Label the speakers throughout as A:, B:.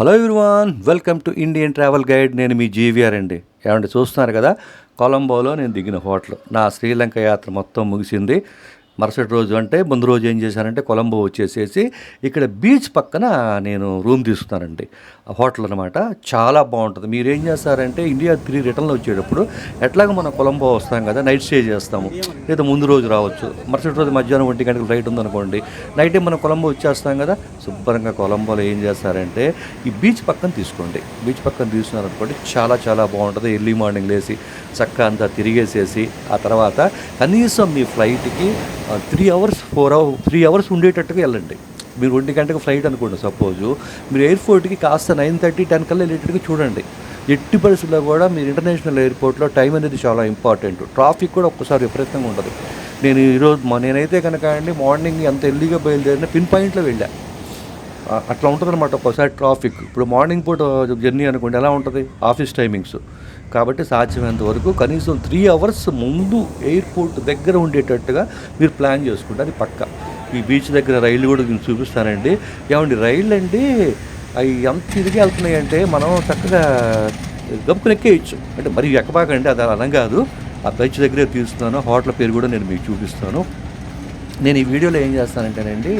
A: Hello everyone welcome to Indian travel guide. నేను మీ GVR అండి. ఏమంటే చూస్తున్నారు కదా? కొలంబోలో నేను దిగిన హోటల్. నా శ్రీలంక యాత్ర మొత్తం ముగిసింది. మరుసటి రోజు అంటే ముందు రోజు ఏం చేశానంటే కొలంబో వచ్చేసేసి ఇక్కడ బీచ్ పక్కన నేను రూమ్ తీసుకున్నానండి. హోటల్ అనమాట చాలా బాగుంటుంది. మీరు ఏం చేస్తారంటే ఇండియా తిరిగి రిటర్న్లో వచ్చేటప్పుడు ఎట్లాగ మనం కొలంబో వస్తాం కదా నైట్ స్టే చేస్తాము. లేదా ముందు రోజు రావచ్చు. మరుసటి రోజు మధ్యాహ్నం ఒంటి గంటలకు ఫ్లైట్ ఉందనుకోండి నైట్ మనం కొలంబో వచ్చేస్తాం కదా శుభ్రంగా కొలంబోలో ఏం చేస్తారంటే ఈ బీచ్ పక్కన తీసుకోండి. బీచ్ పక్కన తీసుకున్నారనుకోండి చాలా చాలా బాగుంటుంది. ఎర్లీ మార్నింగ్ లేచి చక్కగా అంతా తిరిగేసేసి ఆ తర్వాత కనీసం మీ ఫ్లైట్కి three hours four hour three hours ఉండేటట్టుగా వెళ్ళండి. మీరు ఒంటి గంటకు ఫ్లైట్ అనుకోండి సపోజు మీరు ఎయిర్పోర్ట్కి కాస్త నైన్ థర్టీ టెన్ కల్లా వెళ్ళేటట్టుగా చూడండి. ఎట్టి పరిస్థితుల్లో కూడా మీరు ఇంటర్నేషనల్ ఎయిర్పోర్ట్లో టైం అనేది చాలా ఇంపార్టెంట్ ట్రాఫిక్ కూడా ఒక్కసారి విపరీతంగా ఉంటుంది నేను ఈరోజు నేనైతే కనుక అండి మార్నింగ్ ఎంత ఎర్లీగా బయలుదేరిన పిన్ పాయింట్లో వెళ్ళా. అట్లా ఉంటుంది అనమాట ఒక్కోసారి ట్రాఫిక్ ఇప్పుడు మార్నింగ్ పూట జర్నీ అనుకోండి ఎలా ఉంటుంది? ఆఫీస్ టైమింగ్స్ కాబట్టి సాధ్యమైనంత వరకు కనీసం త్రీ అవర్స్ ముందు ఎయిర్పోర్ట్ దగ్గర ఉండేటట్టుగా మీరు ప్లాన్ చేసుకుంటే అది పక్క. ఈ బీచ్ దగ్గర రైలు కూడా నేను చూపిస్తానండి. ఏమండి రైళ్ళు అండి అవి ఎంత ఇదిగా వెళ్తున్నాయి అంటే మనం చక్కగా గప్పుకుని ఎక్కేయచ్చు. అంటే మరి ఎక్కబాకండి అది అలా కాదు. ఆ బీచ్ దగ్గరే తీస్తున్నాను. హోటల్ పేరు కూడా నేను మీకు చూపిస్తాను. నేను ఈ వీడియోలో ఏం చేస్తానంటేనండి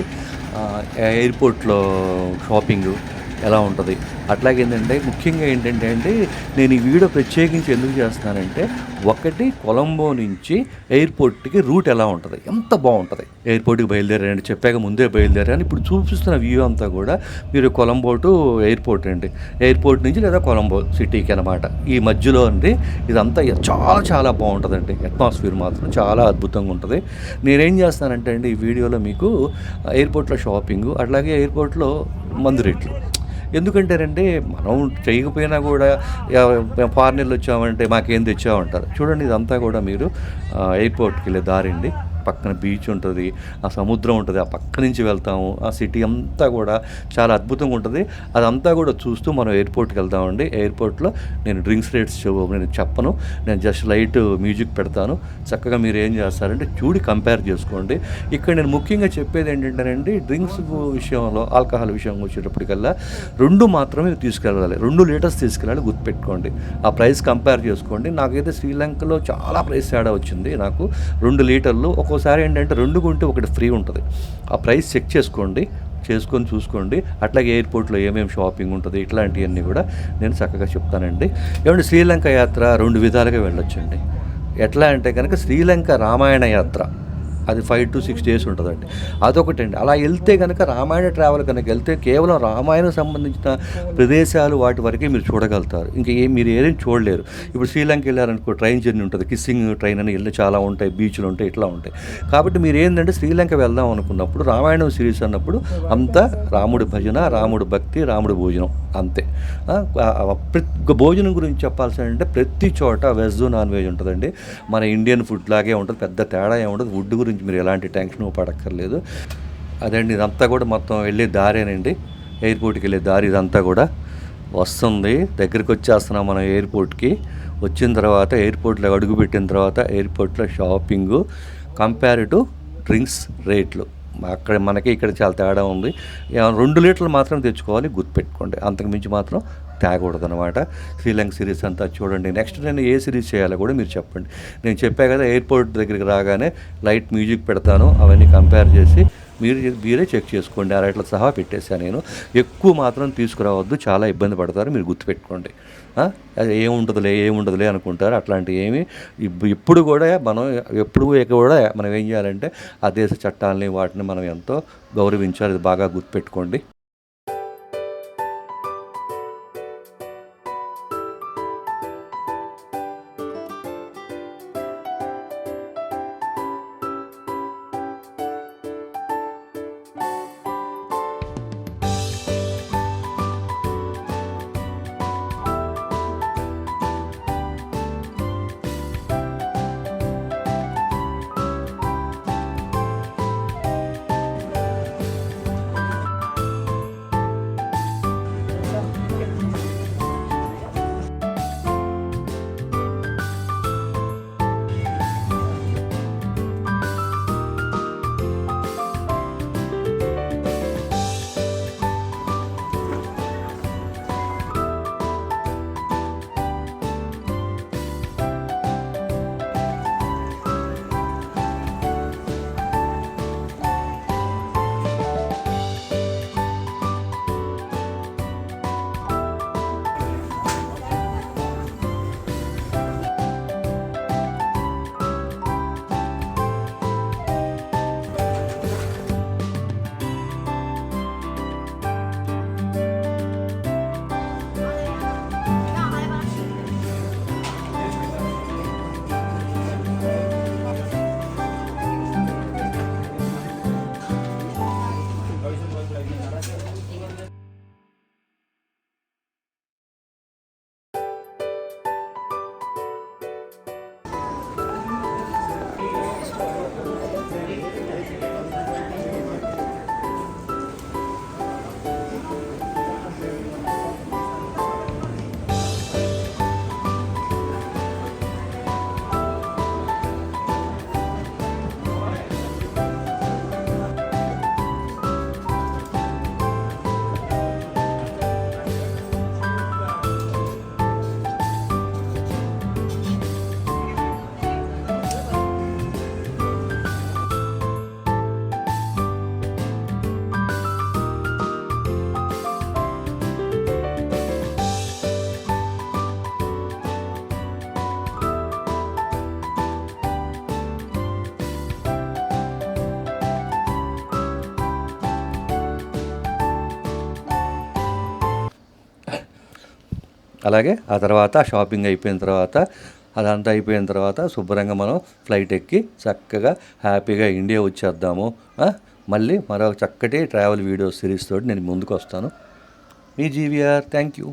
A: ఎయిర్పోర్ట్లో షాపింగ్ ఎలా ఉంటుంది? అట్లాగే ఏంటంటే ముఖ్యంగా ఏంటంటే అండి నేను ఈ వీడియో ప్రత్యేకించి ఎందుకు చేస్తున్నానంటే ఒకటి కొలంబో నుంచి ఎయిర్పోర్ట్కి రూట్ ఎలా ఉంటుంది? ఎంత బాగుంటుంది? ఎయిర్పోర్ట్కి బయలుదేరారండి చెప్పాక ముందే బయలుదేరాను ఇప్పుడు చూపిస్తున్న వ్యూ అంతా కూడా మీరు కొలంబో టు ఎయిర్పోర్ట్ అండి. ఎయిర్పోర్ట్ నుంచి లేదా కొలంబో సిటీకి అనమాట ఈ మధ్యలో అండి ఇదంతా చాలా చాలా బాగుంటుందండి. అట్మాస్ఫియర్ మాత్రం చాలా అద్భుతంగా ఉంటుంది. నేనేం చేస్తానంటే అండి ఈ వీడియోలో మీకు ఎయిర్పోర్ట్లో షాపింగ్ అట్లాగే ఎయిర్పోర్ట్లో మందు రేట్లు. ఎందుకంటారంటే మనం చేయకపోయినా కూడా ఫారినర్లు వచ్చామంటే మాకేం తెచ్చామంటారు. చూడండి ఇదంతా కూడా మీరు ఎయిర్పోర్ట్కి వెళ్ళే దారి అండి. పక్కన బీచ్ ఉంటుంది ఆ సముద్రం ఉంటుంది ఆ పక్క నుంచి వెళ్తాము ఆ సిటీ అంతా కూడా చాలా అద్భుతంగా ఉంటుంది. అదంతా కూడా చూస్తూ మనం ఎయిర్పోర్ట్కి వెళ్తామండి ఎయిర్పోర్ట్లో నేను డ్రింక్స్ రేట్స్ నేను చెప్పను. నేను జస్ట్ లైట్ మ్యూజిక్ పెడతాను. చక్కగా మీరు ఏం చేస్తారంటే చూడి కంపేర్ చేసుకోండి. ఇక్కడ నేను ముఖ్యంగా చెప్పేది ఏంటంటేనండి డ్రింక్స్ విషయంలో ఆల్కహాల్ విషయం వచ్చేటప్పటికల్లా రెండు మాత్రమే తీసుకెళ్ళాలి. రెండు లీటర్స్ తీసుకెళ్ళాలి గుర్తుపెట్టుకోండి. ఆ ప్రైస్ కంపేర్ చేసుకోండి. నాకైతే శ్రీలంకలో చాలా ప్రైస్ తేడా వచ్చింది. నాకు రెండు లీటర్లు ఒక్కోసారి ఏంటంటే రెండు కొంటే ఒకటి ఫ్రీ ఉంటుంది. ఆ ప్రైస్ చెక్ చేసుకోండి చేసుకొని చూసుకోండి. అట్లాగే ఎయిర్పోర్ట్లో ఏమేమి షాపింగ్ ఉంటుంది ఇట్లాంటివన్నీ కూడా నేను చక్కగా చెప్తానండి. ఏమంటే శ్రీలంక యాత్ర రెండు విధాలుగా వెళ్ళొచ్చండి. ఎట్లా అంటే కనుక శ్రీలంక రామాయణ యాత్ర. అది ఫైవ్ టు సిక్స్ డేస్ ఉంటుందండి. అదొకటండి. అలా వెళ్తే కనుక రామాయణ ట్రావెల్ కనుక వెళ్తే కేవలం రామాయణం సంబంధించిన ప్రదేశాలు వాటి వరకే మీరు చూడగలుగుతారు. ఇంకా ఏ మీరు ఏదైనా చూడలేరు. ఇప్పుడు శ్రీలంక వెళ్ళారనుకో ట్రైన్ జర్నీ ఉంటుంది. కిస్సింగ్ ట్రైన్ అని వెళ్ళి చాలా ఉంటాయి. బీచ్లు ఉంటాయి. ఇట్లా ఉంటాయి. కాబట్టి మీరు ఏంటంటే శ్రీలంక వెళ్దాం అనుకున్నప్పుడు రామాయణం సిరీస్ అన్నప్పుడు అంతా రాముడి భజన రాముడి భక్తి రాముడి భోజనం అంతే. ప్రతి భోజనం గురించి చెప్పాల్సి అంటే ప్రతి చోట వెజ్ నాన్ వెజ్ ఉంటుందండి. మన ఇండియన్ ఫుడ్ లాగే ఉంటుంది. పెద్ద తేడా ఏముంటుంది ఫుడ్ గురించి మీరు ఎలాంటి టెన్షన్ పడక్కర్లేదు. అదండి ఇదంతా కూడా మొత్తం వెళ్ళే దారేనండి. ఎయిర్పోర్ట్కి వెళ్ళే దారి ఇదంతా కూడా. వస్తుంది. దగ్గరికి వచ్చేస్తున్నాం మనం ఎయిర్పోర్ట్కి. వచ్చిన తర్వాత ఎయిర్పోర్ట్లో అడుగుపెట్టిన తర్వాత ఎయిర్పోర్ట్లో షాపింగు. కంపేర్ టు డ్రింక్స్ రేట్లు. అక్కడ మనకి ఇక్కడ చాలా తేడా ఉంది. ఏమైనా రెండు లీటర్లు మాత్రం తెచ్చుకోవాలి గుర్తుపెట్టుకోండి. అంతకుమించి మాత్రం తేగకూడదు అనమాట శ్రీలంక సిరీస్ అంతా చూడండి. నెక్స్ట్ నేను ఏ సిరీస్ చేయాలో కూడా మీరు చెప్పండి. నేను చెప్పా కదా ఎయిర్పోర్ట్ దగ్గరికి రాగానే లైట్ మ్యూజిక్ పెడతాను అవన్నీ కంపేర్ చేసి మీరు మీరే చెక్ చేసుకోండి. ఆ రేట్ల సహా పెట్టేశాను నేను. ఎక్కువ మాత్రం తీసుకురావద్దు. చాలా ఇబ్బంది పడతారు. మీరు గుర్తుపెట్టుకోండి. అది ఏముంటుందిలే ఏముండదులే అనుకుంటారు. అట్లాంటి ఏమి ఇప్పుడు కూడా మనం ఎప్పుడు కూడా మనం ఏం చేయాలంటే ఆ దేశ చట్టాలని వాటిని మనం ఎంతో గౌరవించాలి. అది బాగా గుర్తుపెట్టుకోండి. అలాగే ఆ తర్వాత షాపింగ్ అయిపోయిన తర్వాత అదంతా అయిపోయిన తర్వాత శుభ్రంగా మనం ఫ్లైట్ ఎక్కి చక్కగా హ్యాపీగా ఇండియా వచ్చేద్దాము. మళ్ళీ మరో చక్కటి ట్రావెల్ వీడియో సిరీస్ తోటి నేను ముందుకు వస్తాను మీ జీవీఆర్ థ్యాంక్ యూ.